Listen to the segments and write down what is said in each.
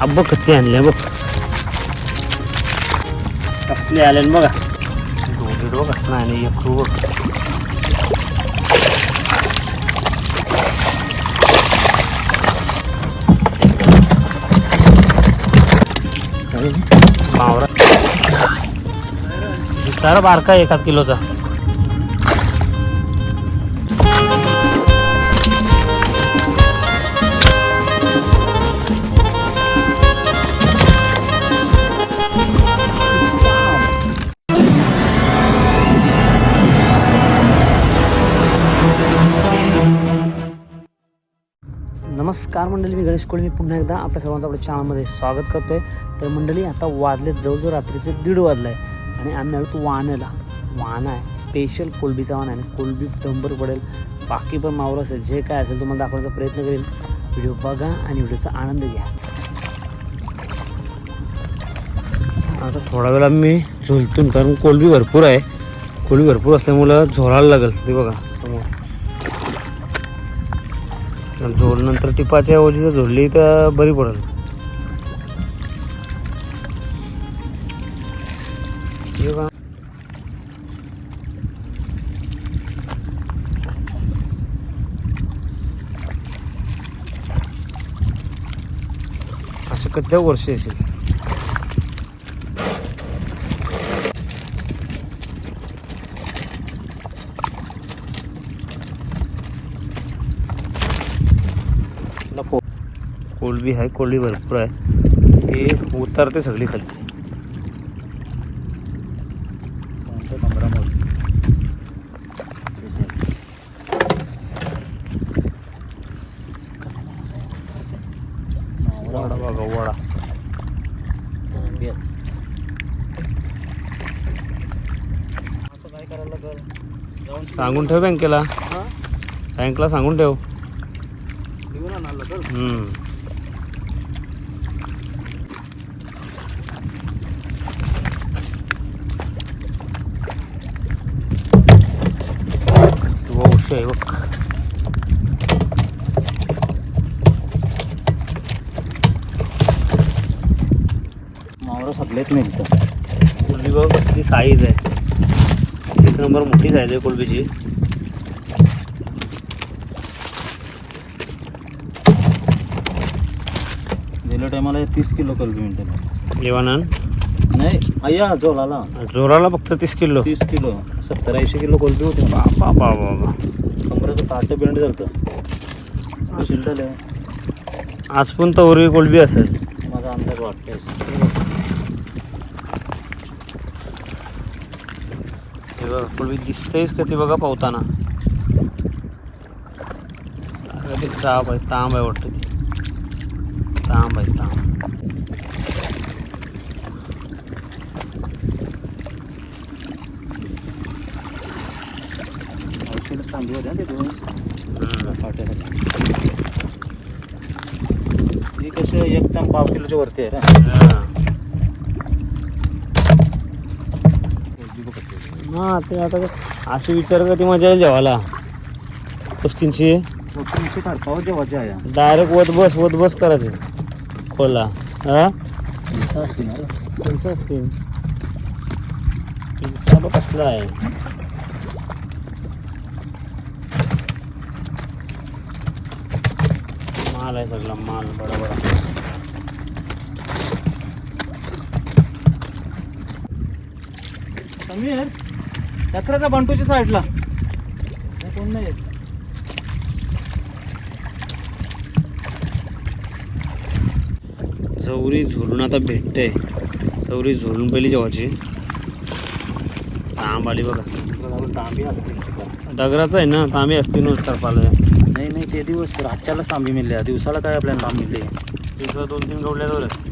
अब्ब कत्ती आणले बघ. कसले आले न बघा. दोघे डोक असणार आणि एक बघ. मावरा. बारका एखाद किलोचा. नमस्कार मंडळी मी गणेश कोळी. मी पुन्हा एकदा आपल्या सर्वांचं आपल्या चॅनलमध्ये स्वागत करतोय. तर मंडळी आता वाजले जवळजवळ रात्रीचे दीड वाजलं आहे आणि आम्ही आलो तू वाण्याला वाणा आहे. स्पेशल कोलबीचा वाणा आहे कोलबी डंबर पडेल. बाकी पण मावर असेल जे काय असेल तुम्हाला दाखवण्याचा प्रयत्न करेल व्हिडिओ बघा आणि व्हिडिओचा आनंद घ्या. आता थोडा वेळा मी झोलतून कारण कोलबी भरपूर आहे. कोलबी भरपूर असल्यामुळं झोलायला लागेल ते बघा. समोर. झोल नंतर टिपाच्या ऐवजी जर झोडली तर बरी पडेल. असं कधल्या वर्ष असेल. कोलबी आहे कोलबी भरपूर आहे. ते उतरते सगळी खाली. वडा बघा वडा. सांगून ठेव बँकेला. बँकला सांगून ठेव हम्म. किंवा उशी आहे बघ सगळ्यात मिळतं कोलबी बघ कसली साईज आहे. एक नंबर मोठी साईज आहे कोलबीची. गेल्या टायमाला तीस किलो कलबी मिळते लेवानन नाही अय्या जोलाला जोराला फक्त तीस किलो. तीस किलो. सत्तर ऐंशी किलो कोलबी होते बाबा बाबा बाबा कमरेचं ताट बेंड झालं आज पण तवरी कोलबी असेल. माझा अंदाज वाटतोय हे बघा कोलबी दिसतेच का ती बघा पावताना. ते आहे तांब आहे वाटतं ती. तांब आहे तांब. ना ही कसं एकदम पाव किलोच्या वरती आहे रे हा. कोलबी बघ कशी. हा ते आता अशी विचार का ती मजा येईल जेवायला. पुस्किनची वरती नुसती खडपावर जे वजा आहे. डायरेक्ट वत बस वत बस करायचे. खोला हा? चालू कसला आहे? माल आहे सगळा माल बडा बडा समीर? यात्राचा बंटूच्या साईडला. कोण नाही येत. चौरी झुलून आता भेटते. चौरी झुलून पहिली जेवायची तांब आली बघा. तांबी असते. डगराचं आहे ना तांबी असते नुसतं पालं नाही नाही ते दिवस रातच्यालाच तांबी मिळल्या दिवसाला काय आपल्याला तांब मिळले तिथं दोन तीन गवल्यावरच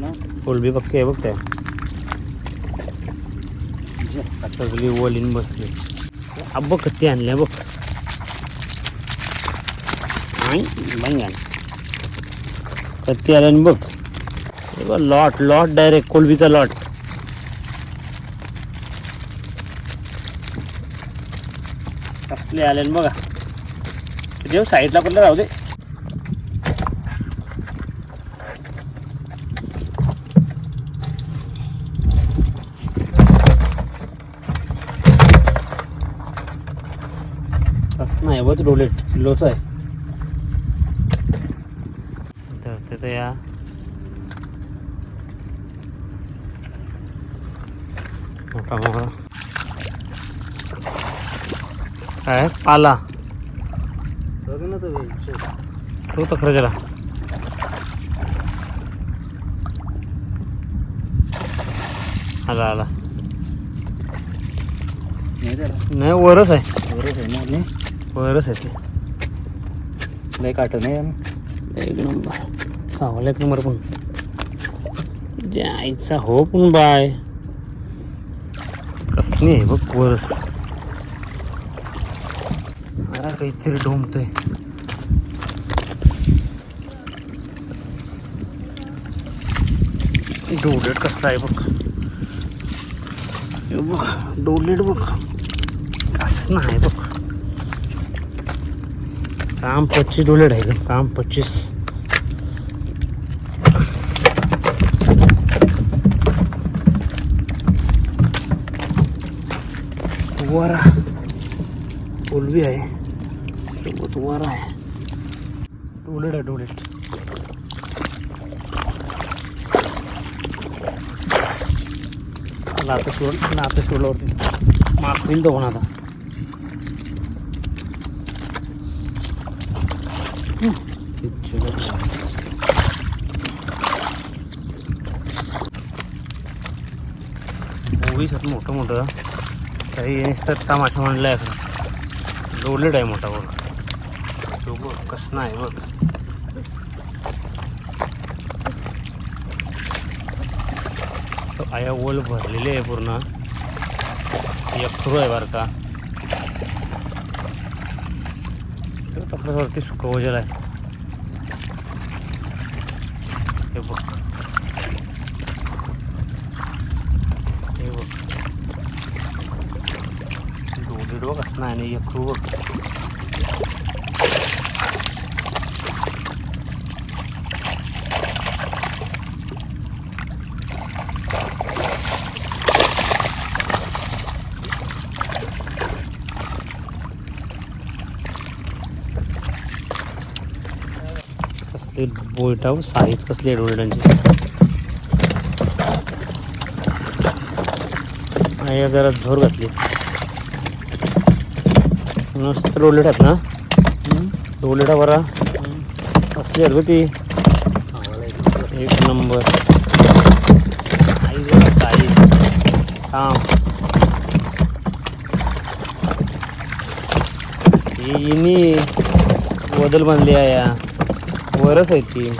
ना? कोलबी पक्की आहे बघ त्या. सगळी वलीन बसली. अब कत्ती आणल्या बघ. आई बंग कत्ती आल्याने बघ. बघ लॉट लॉट डायरेक्ट कोलबीचा लॉट कसले आल्याने बघा. तुझ्या साईडला पण राहू दे. नाही बघ डोलेट किलोच आहे. तर तिथं या. मोठा मोठा काय? पाला. बघ ना तो तो खरं जरा. आला आला. नाही वरच आहे. बरोबर आहे ना? वरच आहे ते. लय काट नाही एक नंबर. चांगला एक नंबर पण. जायचा हो पण बाय. कसली आहे बघ वरस मला काहीतरी ढोमतोय डोलेट कसला आहे बघ. बघ डोलेट बघ. कसं नाही बघ. काम पच्चीस डॉलर आहे काम पच्चीस. वारा. उलवी आहे. सोबत वारा आहे. डोलेट आहे डोलेट लाता सोड लाता सोडल्यावरती माफ होईल तो पण आता मूवीज आहेत मोठं. काही नुसतं तमाशा म्हणलं आहे खरं आहे मोठा बघ. तो बघ कसं नाही बघ. तो आया ओल भरलेली आहे पूर्ण. यक्षरू आहे बरं का. तो आपल्यावरती सुकवजेल आहे हे बघ हे बघ नाही नाही एक खूप बघ. साईज कसली आहे डोलेटांची जरा झोर घातली. मस्त रोलेट आहेत ना? डोलेटा बरा. असली आहेत ती एक नंबर. हां बघा ही इनी बदल बांधली आहे या. वरच आहे ती.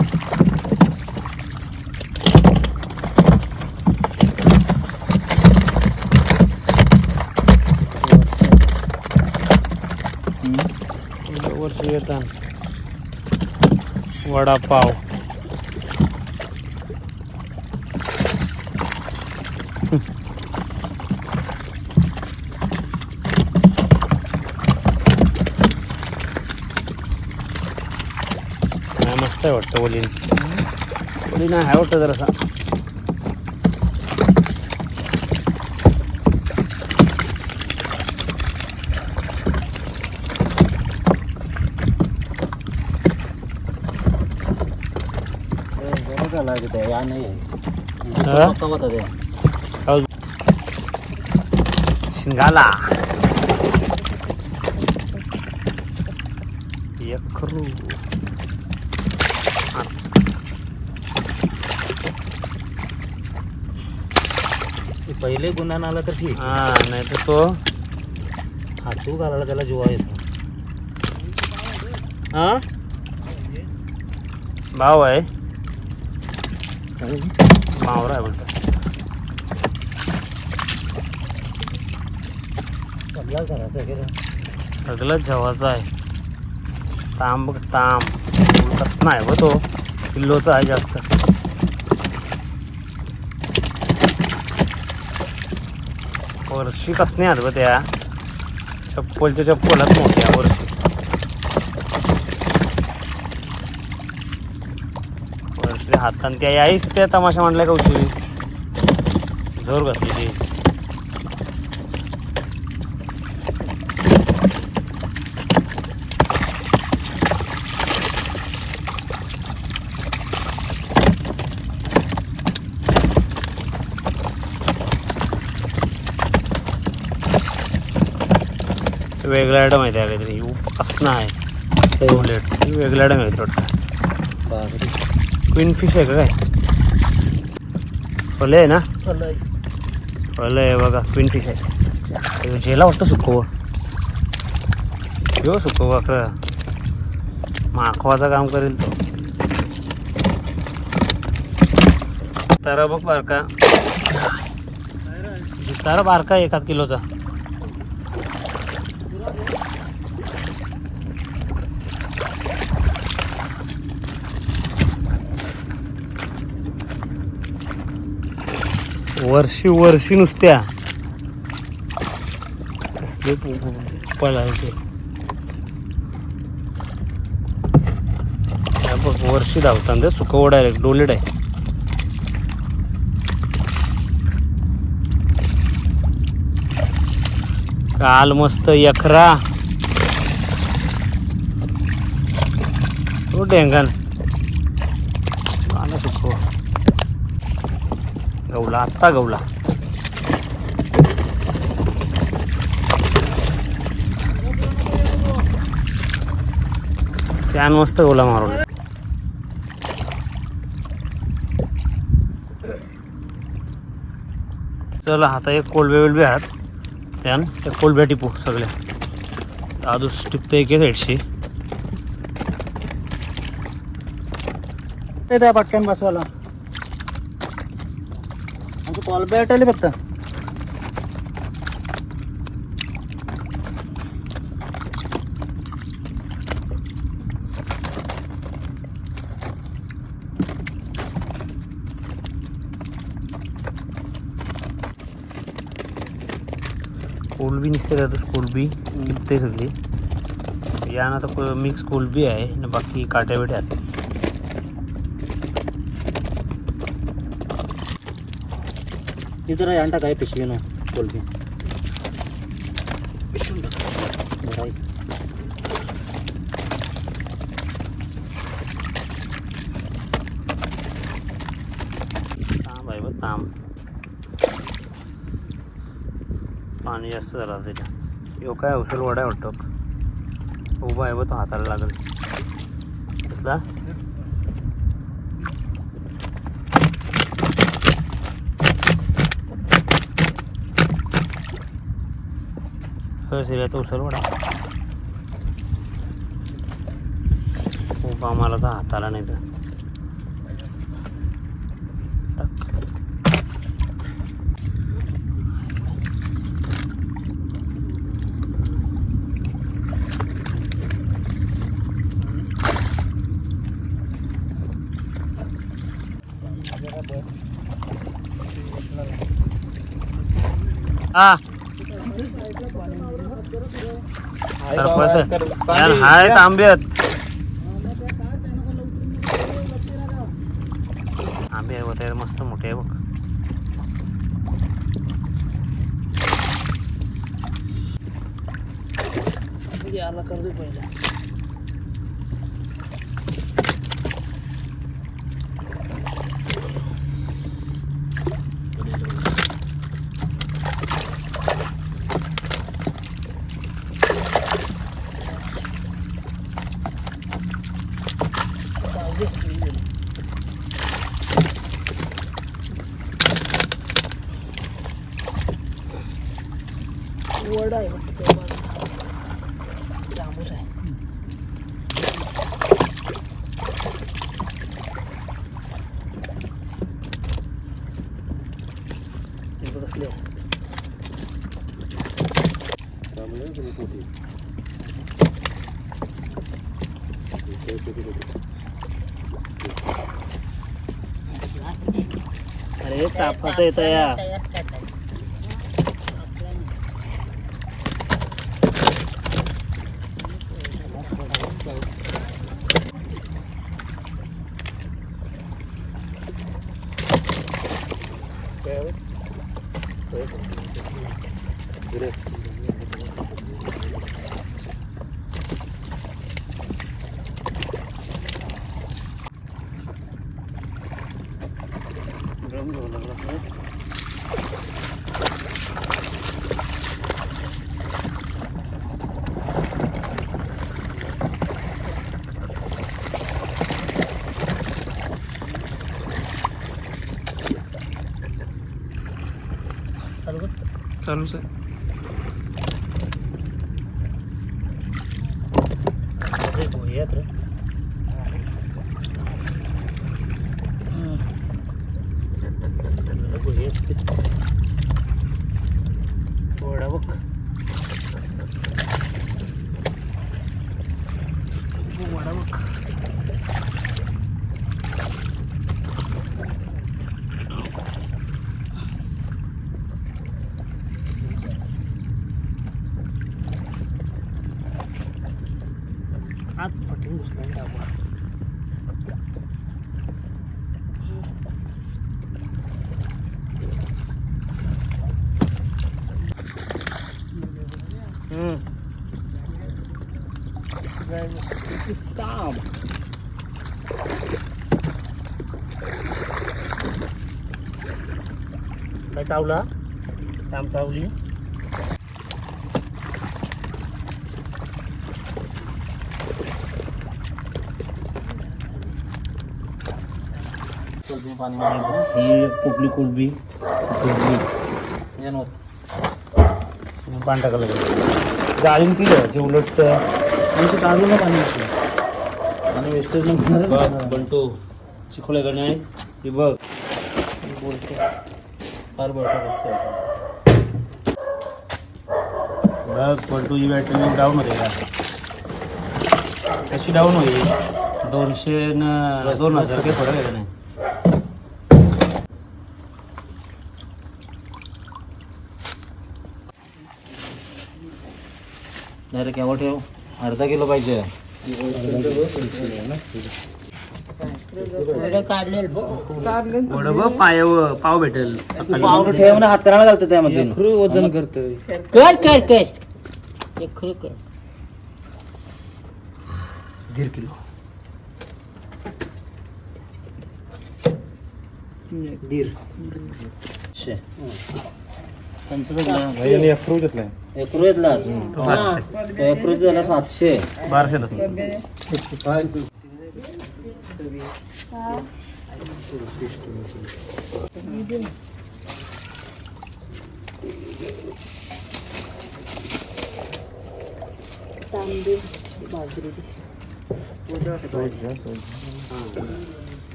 वर्ष वडापाव. मस्त आहे वाटतं ओलीन ओलीन आहे वाटतं जरासा. तिथे या नाही. हा? खाऊ. शिंगाला. ते पहिले गुन्हा आला तर ठीक हा नाही तर तो. हातू घालायला त्याला जीवा येतो. हा? भाव आहे. मावरा आहे बोलतो. सगळा जेवायचं आहे. तांब तांब. कसं नाही बघ तो. किल्लोचा आहे जास्त. वर्षी कसं नाही बघ त्या. चप्पलच्या चप्पलच मोठ्या वर्षी. हात कारण त्या आईच त्या तमाशा म्हणलाय का उशी जोर घातली ती. वेगळा आयटम आहे त्या काहीतरी. उपासना आहे? वेगळा आयटम आहे वाटतं. क्वीन फिश आहे का काय? फले आहे ना? फले आहे बघा क्वीन फिश आहे. जेला वाटतं सुकव यो सुकव अकरा. माखवाचं काम करेल तो. तारा बघ बारका. तारा बारका एकाच किलोचा. वर्षी वर्षी नुसत्या. बघ वर्षी धावताना ते सुकव डायरेक्ट डोलेड आहे काल मस्त यखरा. तो डेंगण आला सुकव गवला आत्ता गवला. त्यान मस्त गवला मारून. चला आता एक कोलबे बिलबे आहात. त्यान त्या कोलब्या टिपू सगळ्या दादूस टिपतं एके साईडशी. ते त्या पटकन बसवायला. कॉल भेटले फक्त. कोलबी निसते दादूस कोलबी टिपते सगळी. यानं आता मिक्स कोलबी आहे आणि बाकी काट्या बिट्या आहेत तिथं नाही अंडा काय पिशवी ना कोलबी बरं आहे. तांब आहे बघ तांब पाणी जास्त झालं त्याच्या यो काय औषध वडा वाटतो उभा आहे बघ तो हाताला लागेल कसला सिऱ्या तो उचल वडा उभा मला तर हाताला नाही तर. हा. सरपंच यार हाय आंब्यात आंबे आहे बघ ते मस्त मोठे आहे बघ. याला कर दे पहिला. वडा आहे वाटतं त्या बाजूला. जांभूळ आहे इकडं कसले आहे? अरे चाफत येत या चालू कर चालूच आहे अरे भुयात रे भुयात थोडा बघ वडा बघ आत पटून घुसला डाबा Stop. काय चावला काम चावली. ही कुठली कुलबी कुलबी पांढरा कलर जाळीन केलं जे उलट म्हणजे काढू ना पाणी आणि वेस्टेज बंटू चिखोले गणे ती बघ. बोलतो फार बघ ही बॅटरी डाऊन होते का? कशी डाऊन होईल? दोनशे न दोन हजार काही फरक आहे का नाही डायरेक्ट केव्हा ठेव. अर्धा किलो पाहिजे. पायावर पाव भेटेल. पावडं ठेव ना हाताला घालतं त्यामध्ये वजन करतोय. कर कर कर. एक खरं कर. दीड किलो. दीड. शे. एकरू घेतला एकरू झाला सातशे. बाराशे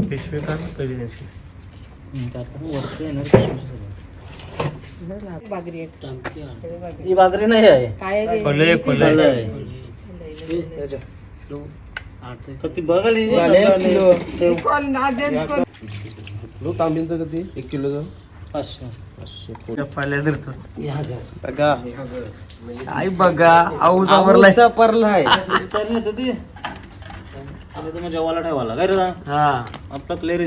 पिशवी का पहिली त्याची ही बागरी नाही आहे. फुले फुले. बघाली तांबींचं किती? एक किलोचं पाचशे. धरतोस. बघा. आई बघा आऊस परलाय जेवायला ठेवायला. काय रे? हा. आपला क्लिअर